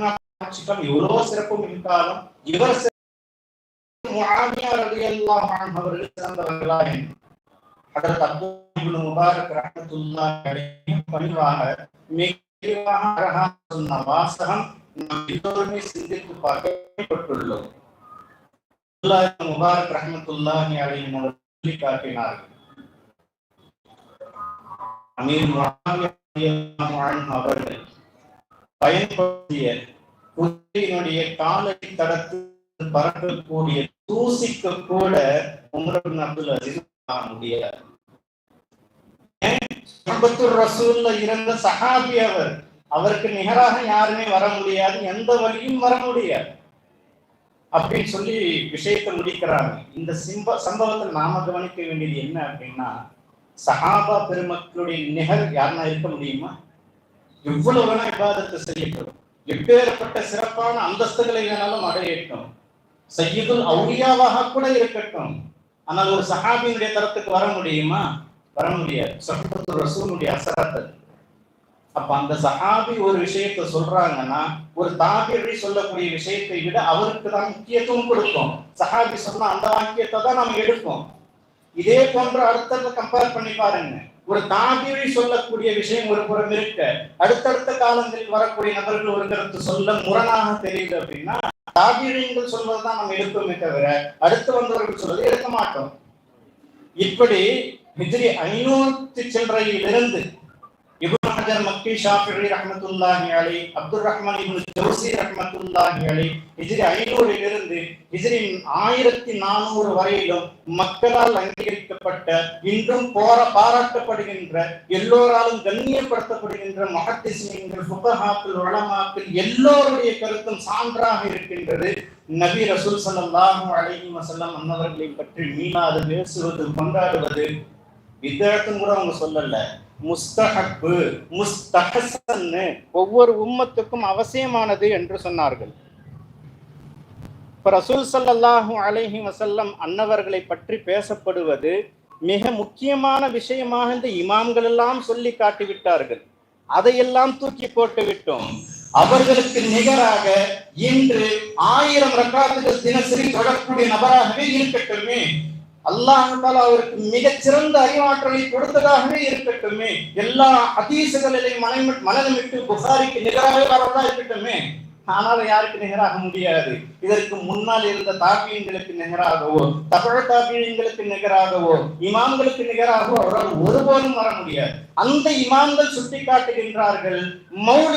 ஆட்சிக்கம் இவ்வளோ சிறப்பு மிக்காலும் இவர் அவர்கள் சிறந்தவர்களா முபாரக் பணிவாக சொன்ன வாசகம் நாம் எல்லோருமே சிந்தித்து பார்க்கப்பட்டுள்ளோம். முபாரக் சொல்லி காட்டினார்கள் அமீர் அவர்கள் பயன்படுத்திய குதிரையினுடைய காலை தடத்து பறக்கக்கூடிய தூசிக்கு கூட உமர் அப்துல் அசீஸ் முடியாது. ரசூல்ல இருந்த சஹாபி அவர் அவருக்கு நிகராக யாருமே வர முடியாது எந்த வழியும் வர முடியாது. அப்படின்னு சொல்லி விஷயத்தை முடிக்கிறாங்க. இந்த சிம்ப சம்பவத்தை நாம கவனிக்க வேண்டியது என்ன அப்படின்னா சஹாபா பெருமக்களுடைய நிகர் யாருன்னா இருக்க முடியுமா? எவ்வளவு வேணா விவாதத்தை செய்யட்டும் எப்பேற்பட்ட சிறப்பான அந்தஸ்துகளை வேணாலும் அடையட்டும். சையீதுல் அவுலியாவாக கூட இருக்கட்டும். ஆனால் ஒரு சஹாபியினுடைய தரத்துக்கு வர முடியுமா? வர முடியாது. சஹபத்து ரசூலுடைய அசரத்து அப்ப அந்த சஹாபி ஒரு விஷயத்தை சொல்றாங்கன்னா ஒரு தாபியடி சொல்லக்கூடிய விஷயத்தை விட அவருக்கு தான் முக்கியத்துவம் கொடுக்கும். சஹாபி சொன்ன அந்த வாக்கியத்தை தான் நம்ம எடுப்போம். இதே போன்ற அடுத்தடுத்த கம்பேர் பண்ணி பாருங்க. ஒரு தாபியடி சொல்லக்கூடிய விஷயம் ஒரு புறம் இருக்க அடுத்தடுத்த காலங்களில் வரக்கூடிய நபர்கள் ஒரு கருத்து சொல்ல முரணாக தெரியுது அப்படின்னா தாபியடிகள் சொல்வதுதான் நம்ம எடுப்போமே தவிர அடுத்து வந்தவர்கள் சொல்வதை எடுக்க மாட்டோம். இப்படி ஹிஜ்ரி ஐநூத்தி சில்லறையிலிருந்து இப்னு ஹஜர் மக்கி ஷாஃபிஈ ரஹ்மத்துல்லாஹி அலைஹி அப்துல் ரஹ்மான் இப்னு ஜௌசி ரஹ்மத்துல்லாஹி அலைஹி ஹிஜ்ரி 500 இலிருந்து ஹிஜ்ரி 1400 வரையிலும் மக்களால் அங்கீகரிக்கப்பட்ட இன்றும் போற பாராட்டப்படுகின்ற எல்லோராலும் கண்ணியப்படுத்தப்படுகின்ற முஹத்திஸ்மீன்கள் ஃபுகஹாக்கள் உலமாக்கள் எல்லோருடைய கருத்தும் சான்றாக இருக்கின்றது. நபி ரசூல் ஸல்லல்லாஹு அலைஹி வஸல்லம் அன்னவர்களை பற்றி மீனாது பேசுவது கொண்டாடுவது விதத்துன்னு கூட அவங்க சொல்லல. முஸ்தஹப்பு முஸ்தஹசன்னு ஒவ்வொரு உம்மத்துக்கும் அவசியமானது என்று சொன்னார்கள். இப்ப ரசூல் ஸல்லல்லாஹு அலஹி வசல்லம் அன்னவர்களை பற்றி பேசப்படுவது மிக முக்கியமான விஷயமாக இந்த இமாம்கள் எல்லாம் சொல்லி காட்டிவிட்டார்கள் அதையெல்லாம் தூக்கி போட்டு விட்டோம். அவர்களுக்கு நிகராக இன்று ஆயிரம் ரக்காத்துகள் தினசரி தொடரக்கூடிய நபராகவே இருக்கட்டுமே. அல்லாஹால அவருக்கு மிகச்சிறந்த அறிவாற்றலை கொடுத்ததாகவே இருக்கட்டுமே. எல்லா ஹதீசுகளிலையும் மனம் மனதமிட்டு புகாரிக்கு நிகராகவே இருக்கட்டுமே. ஆனால் யாருக்கு நிகராக முடியாது. இதற்கு முன்னால் இருந்த தாபியங்களுக்கு நிகராகவோ தமிழ் தாபியங்களுக்கு நிகராகவோ இமாம்களுக்கு நிகராகவோ அவரால் ஒருபோதும் வர முடியாது. அந்த இமாம்கள் சுட்டி காட்டுகின்றார்கள் மௌலி